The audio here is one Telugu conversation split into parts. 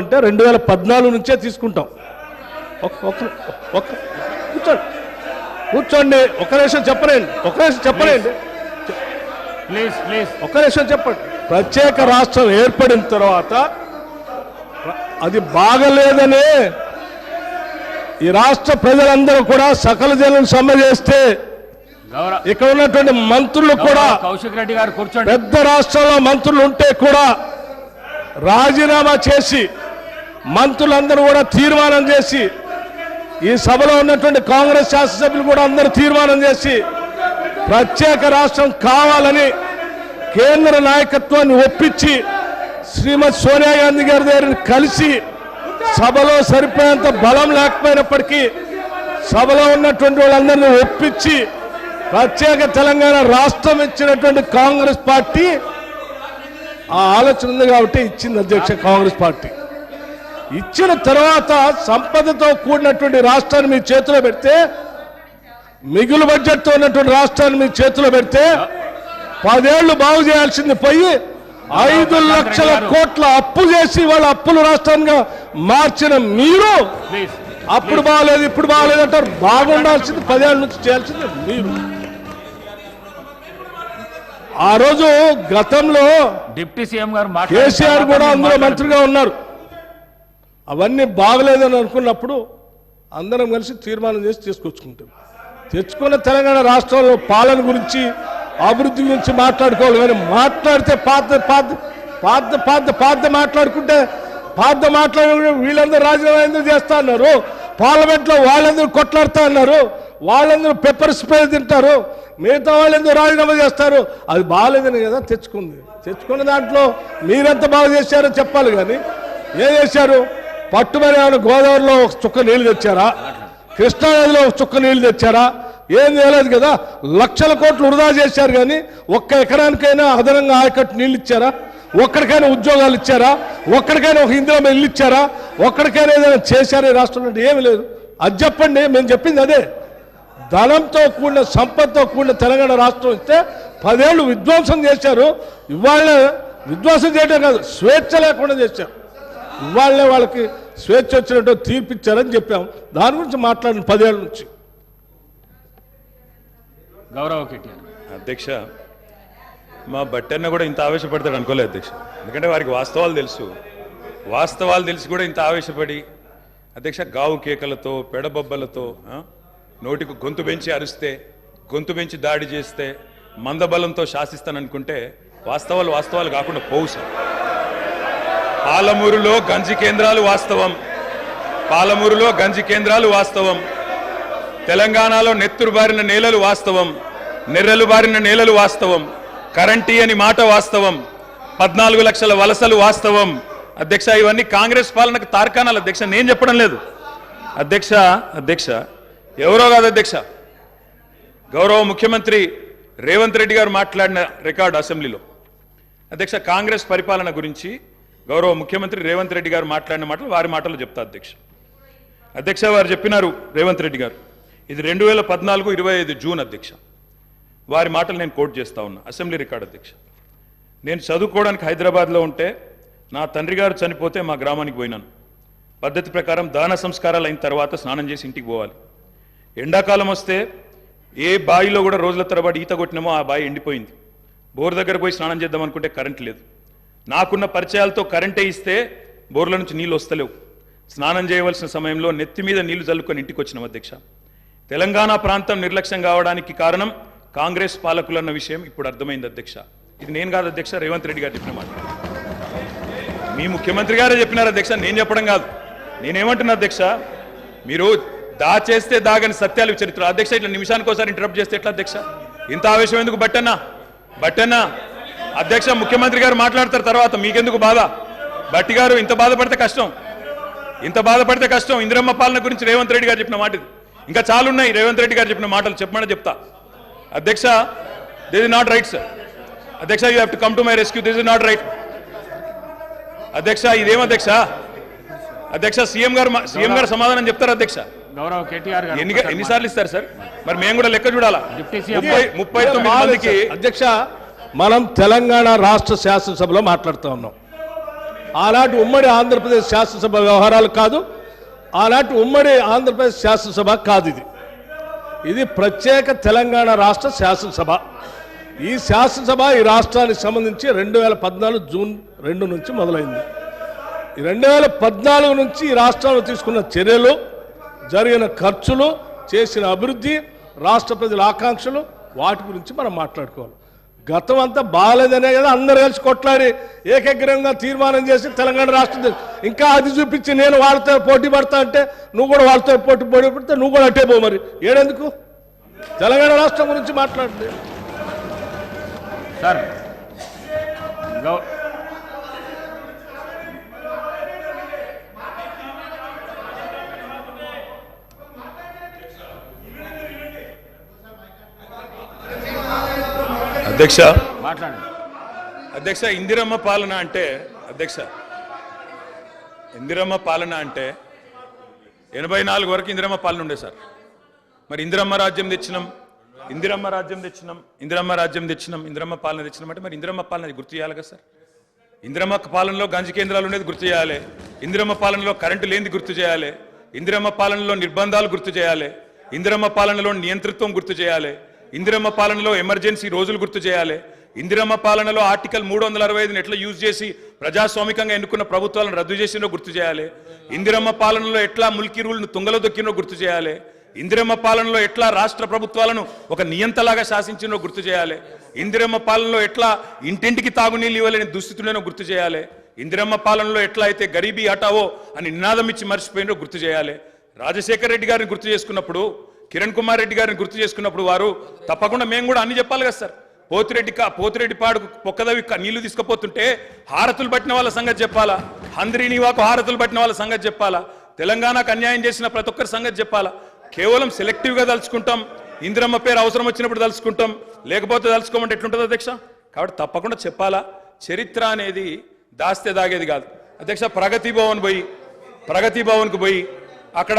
అంటే రెండు వేల పద్నాలుగు నుంచే తీసుకుంటాం. కూర్చోండి. కూర్చోండి. ఒక నిమిషం చెప్పలేండి. ఒక నిమిషం చెప్పలేండి. Please please. ఒక్క నిమిషం చెప్పండి. ప్రత్యేక రాష్ట్రం ఏర్పడిన తర్వాత అది బాగలేదని ఈ రాష్ట్ర ప్రజలందరూ కూడా సకల జనం సమ్మె చేస్తే ఇక్కడ ఉన్నటువంటి మంత్రులు కూడా కౌశిక్ రెడ్డి గారు కూర్చోండి. పెద్ద రాష్ట్రంలో మంత్రులు ఉంటే కూడా రాజీనామా చేసి మంత్రులందరూ కూడా తీర్మానం చేసి ఈ సభలో ఉన్నటువంటి కాంగ్రెస్ శాసనసభ్యులు కూడా అందరూ తీర్మానం చేసి ప్రత్యేక రాష్ట్రం కావాలని కేంద్ర నాయకత్వాన్ని ఒప్పించి శ్రీమతి సోనియా గాంధీ గారి దగ్గర కలిసి సభలో సరిపోయేంత బలం లేకపోయినప్పటికీ సభలో ఉన్నటువంటి వాళ్ళందరినీ ఒప్పించి ప్రత్యేక తెలంగాణ రాష్ట్రం ఇచ్చినటువంటి కాంగ్రెస్ పార్టీ ఆ ఆలోచన ఉంది కాబట్టి ఇచ్చింది అధ్యక్ష కాంగ్రెస్ పార్టీ. ఇచ్చిన తర్వాత సంపదతో కూడినటువంటి రాష్ట్రాన్ని మీ చేతిలో పెడితే మిగులు బడ్జెట్తో ఉన్నటువంటి రాష్ట్రాన్ని మీ చేతిలో పెడితే పదేళ్ళు బాగు చేయాల్సింది పోయి ఐదు లక్షల కోట్ల అప్పు చేసి వాళ్ళ అప్పులు రాష్ట్రంగా మార్చిన మీరు అప్పుడు బాగలేదు ఇప్పుడు బాగలేదు అంటారు. బాగుండాల్సింది పదేళ్ళ నుంచి చేయాల్సింది మీరు. ఆ రోజు గతంలో డిప్యూటీ సీఎం గారు కేసీఆర్ కూడా అందులో. మంత్రిగా ఉన్నారు. అవన్నీ బాగలేదని అనుకున్నప్పుడు అందరం కలిసి తీర్మానం చేసి తీసుకొచ్చుకుంటాం. తెచ్చుకున్న తెలంగాణ రాష్ట్రంలో పాలన గురించి అభివృద్ధి గురించి మాట్లాడుకోవాలి కానీ మాట్లాడితే పాత పాత పాత పాత పాత మాట్లాడుకుంటే పాత మాట్లాడుకుంటే వీళ్ళందరూ రాజీనామా ఎందుకు చేస్తా అన్నారు? పార్లమెంట్లో వాళ్ళందరూ కొట్లాడుతా అన్నారు. వాళ్ళందరూ పెప్పర్ స్ప్రే తింటారు మిగతా వాళ్ళు ఎందుకు రాజీనామా చేస్తారు? అది బాగాలేదని కదా తెచ్చుకుంది. తెచ్చుకున్న దాంట్లో మీరెంత బాగా చేశారో చెప్పాలి కానీ ఏం చేశారు? పట్టుమని ఏమైనా గోదావరిలో ఒక చుక్క నీళ్ళు తెచ్చారా? కృష్ణానదిలో ఒక చుక్క నీళ్ళు తెచ్చారా? ఏం చేయలేదు కదా? లక్షల కోట్లు వృధా చేశారు కానీ ఒక్క ఎకరానికైనా అదనంగా ఆయకట్టు నీళ్ళు ఇచ్చారా? ఒక్కడికైనా ఉద్యోగాలు ఇచ్చారా? ఒక్కడికైనా ఒక ఇందిరా ఇల్లు ఇచ్చారా? ఒక్కడికైనా ఏదైనా చేశారా రాష్ట్రంలో? ఏమీ ఏమి లేదు. అది చెప్పండి మేము చెప్పింది అదే. ధనంతో కూడిన సంపదతో కూడిన తెలంగాణ రాష్ట్రం ఇస్తే పదేళ్ళు విధ్వంసం చేశారు. ఇవాళ విధ్వంసం చేయడం కాదు స్వేచ్ఛ లేకుండా చేశారు. ఇవాళనే వాళ్ళకి స్వేచ్ఛ వచ్చినట్టు తీర్పిచ్చారని చెప్పాం. దాని గురించి మాట్లాడిన పదేళ్ళ నుంచి. గౌరవ కేటీఆర్ అధ్యక్ష మా బట్టన్న కూడా ఇంత ఆవేశపడతాడు అనుకోలేదు అధ్యక్ష. ఎందుకంటే వారికి వాస్తవాలు తెలుసు. వాస్తవాలు తెలిసి కూడా ఇంత ఆవేశపడి అధ్యక్ష గావు కేకలతో పెడబొబ్బలతో ఆ, నోటికి గొంతు పెంచి అరిస్తే గొంతు పెంచి దాడి చేస్తే మందబలంతో శాసిస్తాననుకుంటే వాస్తవాలు వాస్తవాలు కాకుండా పోవు సార్. పాలమూరులో గంజి కేంద్రాలు వాస్తవం. పాలమూరులో గంజి కేంద్రాలు వాస్తవం. తెలంగాణలో నెత్తురు బారిన నేలలు వాస్తవం. నెర్రెలు బారిన నేలలు వాస్తవం. కరెంటీ అని మాట వాస్తవం. పద్నాలుగు లక్షల వలసలు వాస్తవం. అధ్యక్ష ఇవన్నీ కాంగ్రెస్ పాలనకు తార్కాణాలు. అధ్యక్ష నేను చెప్పడం లేదు. అధ్యక్ష అధ్యక్ష ఎవరో కాదు అధ్యక్ష. గౌరవ ముఖ్యమంత్రి రేవంత్ రెడ్డి గారు మాట్లాడిన రికార్డు అసెంబ్లీలో. అధ్యక్ష కాంగ్రెస్ పరిపాలన గురించి గౌరవ ముఖ్యమంత్రి రేవంత్ రెడ్డి గారు మాట్లాడిన మాటలు వారి మాటలు చెప్తా అధ్యక్ష. అధ్యక్ష వారు చెప్పినారు రేవంత్ రెడ్డి గారు. ఇది రెండు వేల పద్నాలుగు ఇరవై ఐదు జూన్ అధ్యక్ష. వారి మాటలు నేను కోట్ చేస్తా ఉన్నా. అసెంబ్లీ రికార్డు అధ్యక్ష. నేను చదువుకోవడానికి హైదరాబాద్లో ఉంటే నా తండ్రి గారు చనిపోతే మా గ్రామానికి పోయినాను. పద్ధతి ప్రకారం దాన సంస్కారాలు అయిన తర్వాత స్నానం చేసి ఇంటికి పోవాలి. ఎండాకాలం వస్తే ఏ బావిలో కూడా రోజుల తరబడి ఈత కొట్టినామో ఆ బావి ఎండిపోయింది. బోర్ దగ్గర పోయి స్నానం చేద్దాం అనుకుంటే కరెంట్ లేదు. నాకున్న పరిచయాలతో కరెంటే ఇస్తే బోర్ల నుంచి నీళ్ళు వస్తలేవు. స్నానం చేయవలసిన సమయంలో నెత్తి మీద నీళ్ళు చల్లుకొని ఇంటికి వచ్చినాం అధ్యక్ష. తెలంగాణ ప్రాంతం నిర్లక్ష్యం కావడానికి కారణం కాంగ్రెస్ పాలకులన్న విషయం ఇప్పుడు అర్థమైంది అధ్యక్ష. ఇది నేను కాదు అధ్యక్ష రేవంత్ రెడ్డి గారు చెప్పిన మాట. మీ ముఖ్యమంత్రి గారే చెప్పినారు అధ్యక్ష నేను చెప్పడం కాదు. నేనేమంటున్నా అధ్యక్ష మీరు దాచేస్తే దాగని సత్యాలు చరిత్ర అధ్యక్ష ఇట్లా నిమిషానికి ఒకసారి ఇంటరప్ట్ చేస్తే ఎట్లా అధ్యక్ష? ఇంత ఆవేశం ఎందుకు? బట్టన్నా బట్టన్నా. అధ్యక్ష ముఖ్యమంత్రి గారు మాట్లాడతారు తర్వాత మీకెందుకు బాధ? బట్టి గారు ఇంత బాధపడితే కష్టం. ఇంత బాధపడితే కష్టం. ఇందిరమ్మ పాలన గురించి రేవంత్ రెడ్డి గారు చెప్పిన మాట ఇంకా చాలా ఉన్నాయి రేవంత్ రెడ్డి గారు చెప్పిన మాటలు చెప్పమని చెప్తా. అధ్యక్ష this is not right sir అధ్యక్ష you have to come to my rescue this is not right అధ్యక్ష ఇదేం అధ్యక్ష? అధ్యక్ష సీఎం గారు సీఎం గారు సమాధానం చెప్తారు అధ్యక్ష? గౌరవ కేటీఆర్ గారు ఎన్ని ఎన్నిసార్లు ఇస్తారు సార్? మరి మేము కూడా లెక్క చూడాలా? ముప్పై ముప్పై తొమ్మిది మందికి అధ్యక్ష మనం తెలంగాణ రాష్ట్ర శాసనసభలో మాట్లాడుతూ ఉన్నాం. ఆనాటి ఉమ్మడి ఆంధ్రప్రదేశ్ శాసనసభ వ్యవహారాలు కాదు ఆనాటి ఉమ్మడి ఆంధ్రప్రదేశ్ శాసనసభ కాదు ఇది. ఇది ప్రత్యేక తెలంగాణ రాష్ట్ర శాసనసభ. ఈ శాసనసభ ఈ రాష్ట్రానికి సంబంధించి రెండు వేల పద్నాలుగు జూన్ రెండు నుంచి మొదలైంది. ఈ రెండు వేల పద్నాలుగు నుంచి ఈ రాష్ట్రంలో తీసుకున్న చర్యలు జరిగిన ఖర్చులు చేసిన అభివృద్ధి రాష్ట్ర ప్రజల ఆకాంక్షలు వాటి గురించి మనం మాట్లాడుకోవాలి. గతం అంతా బాగాలేదనే కదా అందరు కలిసి కొట్లాడి ఏకగ్రంగా తీర్మానం చేసి తెలంగాణ రాష్ట్రం ఇంకా అది చూపించి నేను వాళ్ళతో పోటీ పడతా అంటే నువ్వు కూడా వాళ్ళతో పోటీ పోటీ పడితే నువ్వు కూడా అట్టే పో మరి. ఏడెందుకు? తెలంగాణ రాష్ట్రం గురించి మాట్లాడండి. సార్ అధ్యక్ష. మాట్లాడండి. అధ్యక్ష ఇందిరమ్మ పాలన అంటే అధ్యక్ష ఇందిరమ్మ పాలన అంటే ఎనభై నాలుగు వరకు ఇందిరమ్మ పాలన ఉండే సార్. మరి ఇందిరమ్మ రాజ్యం తెచ్చినాం ఇందిరమ్మ రాజ్యం తెచ్చినాం ఇందిరమ్మ రాజ్యం తెచ్చినాం ఇందిరమ్మ పాలన తెచ్చినాం అంటే మరి ఇందిరమ్మ పాలన అది గుర్తు చేయాలి కదా సార్. ఇందిరమ్మ పాలనలో గంజి కేంద్రాలు ఉండేది గుర్తు చేయాలి. ఇందిరమ్మ పాలనలో కరెంటు లేనిది గుర్తు చేయాలి. ఇందిరమ్మ పాలనలో నిర్బంధాలు గుర్తు చేయాలి. ఇందిరమ్మ పాలనలో నియంతృత్వం గుర్తు చేయాలి. ఇందిరమ్మ పాలనలో ఎమర్జెన్సీ రోజులు గుర్తు చేయాలి. ఇందిరమ్మ పాలనలో ఆర్టికల్ మూడు వందల అరవై ఐదుని ఎట్లా యూజ్ చేసి ప్రజాస్వామికంగా ఎన్నుకున్న ప్రభుత్వాలను రద్దు చేసినో గుర్తు చేయాలి. ఇందిరమ్మ పాలనలో ఎట్లా ముల్కీ రూల్ను తుంగలో దొక్కినో గుర్తు చేయాలి. ఇందిరమ్మ పాలనలో ఎట్లా రాష్ట్ర ప్రభుత్వాలను ఒక నియంతలాగా శాసించినో గుర్తు చేయాలి. ఇందిరమ్మ పాలనలో ఎట్లా ఇంటింటికి తాగునీళ్ళు ఇవ్వలేని దుస్థితులను గుర్తు చేయాలి. ఇందిరమ్మ పాలనలో ఎట్లా అయితే గరీబీ హటావో అని నినాదం ఇచ్చి మర్చిపోయినో గుర్తు చేయాలి. రాజశేఖర రెడ్డి గారిని గుర్తు చేసుకున్నప్పుడు కిరణ్ కుమార్ రెడ్డి గారిని గుర్తు చేసుకున్నప్పుడు వారు తప్పకుండా మేము కూడా అన్ని చెప్పాలి కదా సార్. పోతిరెడ్డి కా పోతిరెడ్డి పాడు పొక్కదవి క- నీళ్ళు తీసుకుపోతుంటే హారతులు పట్టిన వాళ్ళ సంగతి చెప్పాలా? హంద్రీనివాకు హారతులు పట్టిన వాళ్ళ సంగతి చెప్పాలా? తెలంగాణకు అన్యాయం చేసిన ప్రతి ఒక్కరి సంగతి చెప్పాలా? కేవలం సెలెక్టివ్గా తలుచుకుంటాం ఇందిరమ్మ పేరు అవసరం వచ్చినప్పుడు తలుచుకుంటాం లేకపోతే తలుచుకోమంటే ఎట్లుంటుంది అధ్యక్ష? కాబట్టి తప్పకుండా చెప్పాలా? చరిత్ర అనేది దాస్తే దాగేది కాదు. అధ్యక్ష ప్రగతి భవన్ పోయి ప్రగతి భవన్కు పోయి అక్కడ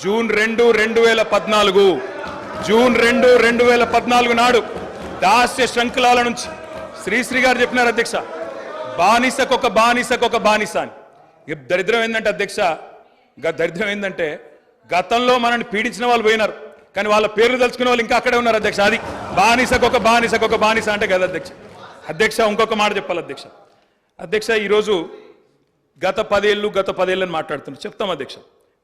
జూన్ రెండు రెండు వేల పద్నాలుగు. జూన్ రెండు రెండు వేల పద్నాలుగు నాడు దాస్య శృంఖలాల నుంచి శ్రీశ్రీ గారు చెప్పినారు అధ్యక్ష. బానిసకొక బానిసకొక బానిస అని. దరిద్రం ఏంటంటే అధ్యక్ష దరిద్రం ఏంటంటే గతంలో మనల్ని పీడించిన వాళ్ళు పోయినారు. కానీ వాళ్ళ పేర్లు తలుచుకునే వాళ్ళు ఇంకా అక్కడే ఉన్నారు అధ్యక్ష. అది బానిసకొక బానిసకొక బానిస అంటే కదా అధ్యక్ష. అధ్యక్ష ఇంకొక మాట చెప్పాలి అధ్యక్ష. అధ్యక్ష ఈరోజు గత పదేళ్ళు గత పదేళ్ళని మాట్లాడుతున్నారు. చెప్తాం అధ్యక్ష.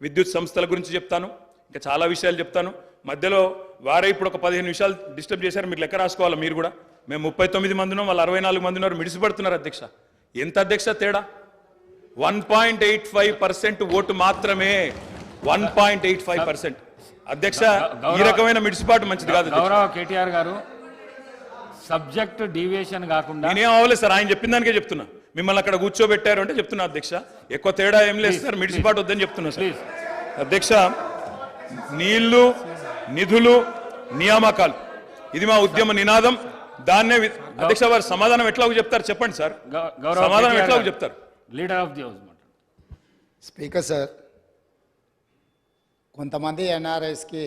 విద్యుత్ సంస్థల గురించి చెప్తాను ఇంకా చాలా విషయాలు చెప్తాను. మధ్యలో వారే ఇప్పుడు ఒక పదిహేను విషయాలు డిస్టర్బ్ చేశారు మీరు లెక్క రాసుకోవాలి మీరు కూడా? మేము ముప్పై తొమ్మిది మంది ఉన్నాం వాళ్ళు అరవై నాలుగు మంది ఉన్నారు మిడిసిపడుతున్నారు అధ్యక్ష. ఎంత అధ్యక్ష తేడా? One point eight five percent vote మాత్రమే. One point eight five percent. అధ్యక్ష ఈ రకమైన మిడిసిపాటు మంచిది కాదు. గౌరవ కేటీఆర్ గారు సబ్జెక్ట్ డీవియేషన్ కాకుండా నేనేం అవ్వలేదు సార్ ఆయన చెప్పిన దానికే చెప్తున్నా. మిమ్మల్ని అక్కడ కూర్చోబెట్టారు అంటే చెప్తున్నా అధ్యక్ష. ఎక్కువ తేడా ఏం లేదు సార్ మిడిసిపాటు వద్దని చెప్తున్నా సార్. ప్లీజ్ అధ్యక్ష నీళ్ళు నిధులు నియామకాలు. ఇది మా ఉద్యమ నినాదం. దాన్నే అధ్యక్ష వారు సమాధానం ఎట్లా చెప్తారు చెప్పండి సార్. సమాధానం ఎట్లా చెప్తారు. లీడర్ ఆఫ్ ది హౌస్ మాట స్పీకర్ సార్ కొంతమంది ఎన్ఆర్ఐస్కి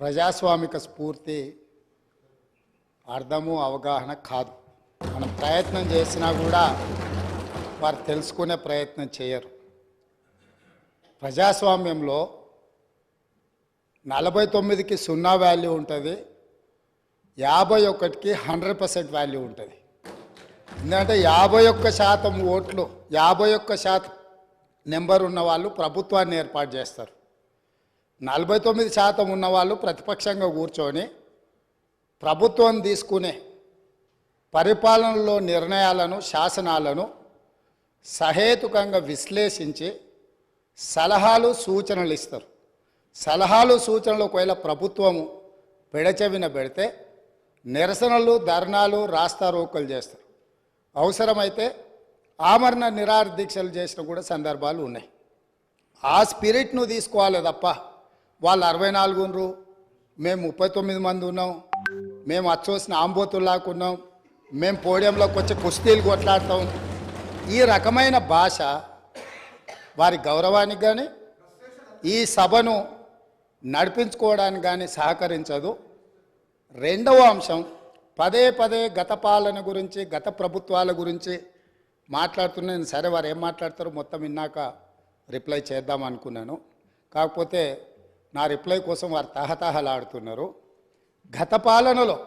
ప్రజాస్వామిక స్ఫూర్తి అర్థము అవగాహన కాదు. మనం ప్రయత్నం చేసినా కూడా వారు తెలుసుకునే ప్రయత్నం చేయరు. ప్రజాస్వామ్యంలో నలభై తొమ్మిదికి సున్నా వాల్యూ ఉంటుంది యాభై ఒకటికి హండ్రెడ్ పర్సెంట్ వాల్యూ ఉంటుంది. ఎందుకంటే యాభై ఒక్క శాతం ఓట్లు యాభై ఒక్క శాతం నెంబర్ ఉన్న వాళ్ళు ప్రభుత్వాన్ని ఏర్పాటు చేస్తారు. నలభై తొమ్మిది శాతం ఉన్నవాళ్ళు ప్రతిపక్షంగా కూర్చొని ప్రభుత్వం తీసుకునే పరిపాలనలో నిర్ణయాలను శాసనాలను సహేతుకంగా విశ్లేషించి సలహాలు సూచనలు ఇస్తారు. సలహాలు సూచనలు ఒకవేళ ప్రభుత్వము పెడచెవిన పెడితే నిరసనలు ధర్నాలు రాస్తారోకలు చేస్తారు. అవసరమైతే ఆమరణ నిరాహార దీక్షలు చేసిన కూడా సందర్భాలు ఉన్నాయి. ఆ స్పిరిట్ను తీసుకోవాలి తప్ప వాళ్ళు అరవై నాలుగు మేము ముప్పై తొమ్మిది మంది ఉన్నాం మేము అచ్చోసిన ఆంబోతుల్లాగా ఉన్నాం మేము పోడియంలోకి వచ్చి కుస్తీలు కొట్లాడతాం. ఈ రకమైన భాష వారి గౌరవానికి కానీ ఈ సభను నడిపించుకోవడానికి కానీ సహకరించదు. రెండవ అంశం పదే పదే గత పాలన గురించి గత ప్రభుత్వాల గురించి మాట్లాడుతున్నాను సరే వారు ఏం మాట్లాడతారో మొత్తం విన్నాక రిప్లై చేద్దాం అనుకున్నాను. కాకపోతే నా రిప్లై కోసం వారు తహతహలాడుతున్నారు. గత పాలనలో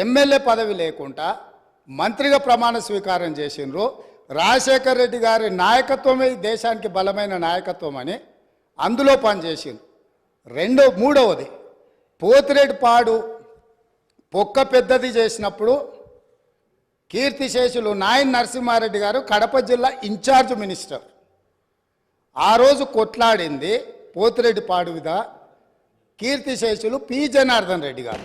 ఎమ్మెల్యే పదవి లేకుండా మంత్రిగా ప్రమాణ స్వీకారం చేసిండ్రు. రాజశేఖర్ రెడ్డి గారి నాయకత్వమే ఈ దేశానికి బలమైన నాయకత్వం అని అందులో పనిచేసింది రెండో మూడవది పోతిరెడ్డి పాడు పొక్క పెద్దది చేసినప్పుడు కీర్తిశేషులు నాయన్ నరసింహారెడ్డి గారు కడప జిల్లా ఇన్ఛార్జ్ మినిస్టర్. ఆ రోజు కొట్లాడింది పోతిరెడ్డి పాడు మీద కీర్తిశేషులు పి జనార్దన్ రెడ్డి గారు.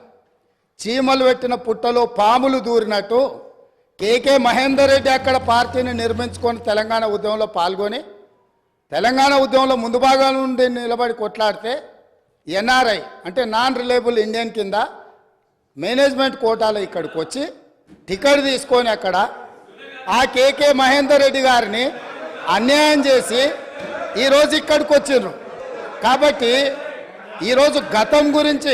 చీమలు పెట్టిన పుట్టలో పాములు దూరినట్టు కేకే మహేందర్ రెడ్డి అక్కడ పార్టీని నిర్మించుకొని తెలంగాణ ఉద్యమంలో పాల్గొని తెలంగాణ ఉద్యమంలో ముందు భాగాల నుండి నిలబడి కొట్లాడితే ఎన్ఆర్ఐ అంటే నాన్ రిలయబుల్ ఇండియన్ కింద మేనేజ్మెంట్ కోటాలో ఇక్కడికి వచ్చి టికెట్ తీసుకొని అక్కడ ఆ కేకే మహేందర్ రెడ్డి గారిని అన్యాయం చేసి ఈరోజు ఇక్కడికి వచ్చిండ్రు. కాబట్టి ఈరోజు గతం గురించి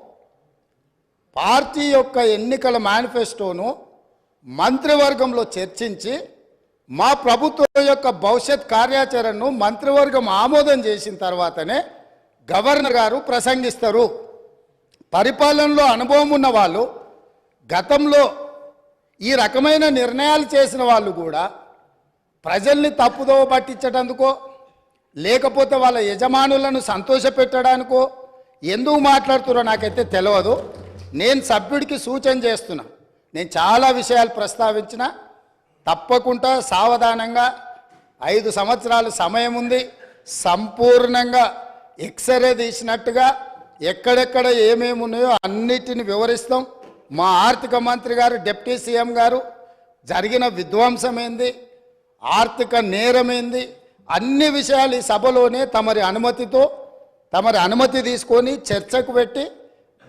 పార్టీ యొక్క ఎన్నికల మేనిఫెస్టోను మంత్రివర్గంలో చర్చించి మా ప్రభుత్వం యొక్క భవిష్యత్ కార్యాచరణను మంత్రివర్గం ఆమోదం చేసిన తర్వాతనే గవర్నర్ గారు ప్రసంగిస్తారు. పరిపాలనలో అనుభవం ఉన్న వాళ్ళు గతంలో ఈ రకమైన నిర్ణయాలు చేసిన వాళ్ళు కూడా ప్రజల్ని తప్పుదోవ పట్టించడానికో లేకపోతే వాళ్ళ యజమానులను సంతోషపెట్టడానికో ఎందుకు మాట్లాడుతున్నారో నాకైతే తెలియదు నేను సభ్యుడికి సూచన చేస్తున్నా. నేను చాలా విషయాలు ప్రస్తావించిన తప్పకుండా సావధానంగా ఐదు సంవత్సరాలు సమయం ఉంది. సంపూర్ణంగా ఎక్స్రే తీసినట్టుగా ఎక్కడెక్కడ ఏమేమి ఉన్నాయో అన్నిటిని వివరిస్తాం. మా ఆర్థిక మంత్రి గారు డిప్యూటీ సీఎం గారు జరిగిన విధ్వంసం ఏంది? ఆర్థిక నేరమేంది అన్ని విషయాలు ఈ సభలోనే తమరి అనుమతితో తమరి అనుమతి తీసుకొని చర్చకు పెట్టి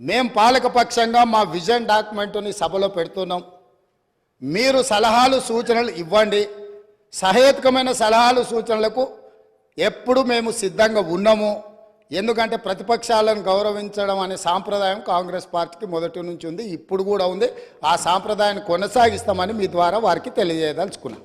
మేం పాలకపక్షంగా మా విజన్ డాక్యుమెంట్ని సభలో పెడుతున్నాం. మీరు సలహాలు సూచనలు ఇవ్వండి. సహేతుకమైన సలహాలు సూచనలకు ఎప్పుడు మేము సిద్ధంగా ఉన్నాము. ఎందుకంటే ప్రతిపక్షాలను గౌరవించడం అనే సాంప్రదాయం కాంగ్రెస్ పార్టీకి మొదటి నుంచి ఉంది ఇప్పుడు కూడా ఉంది. ఆ సాంప్రదాయాన్ని కొనసాగిస్తామని మీ ద్వారా వారికి తెలియజేయదలుచుకున్నాం.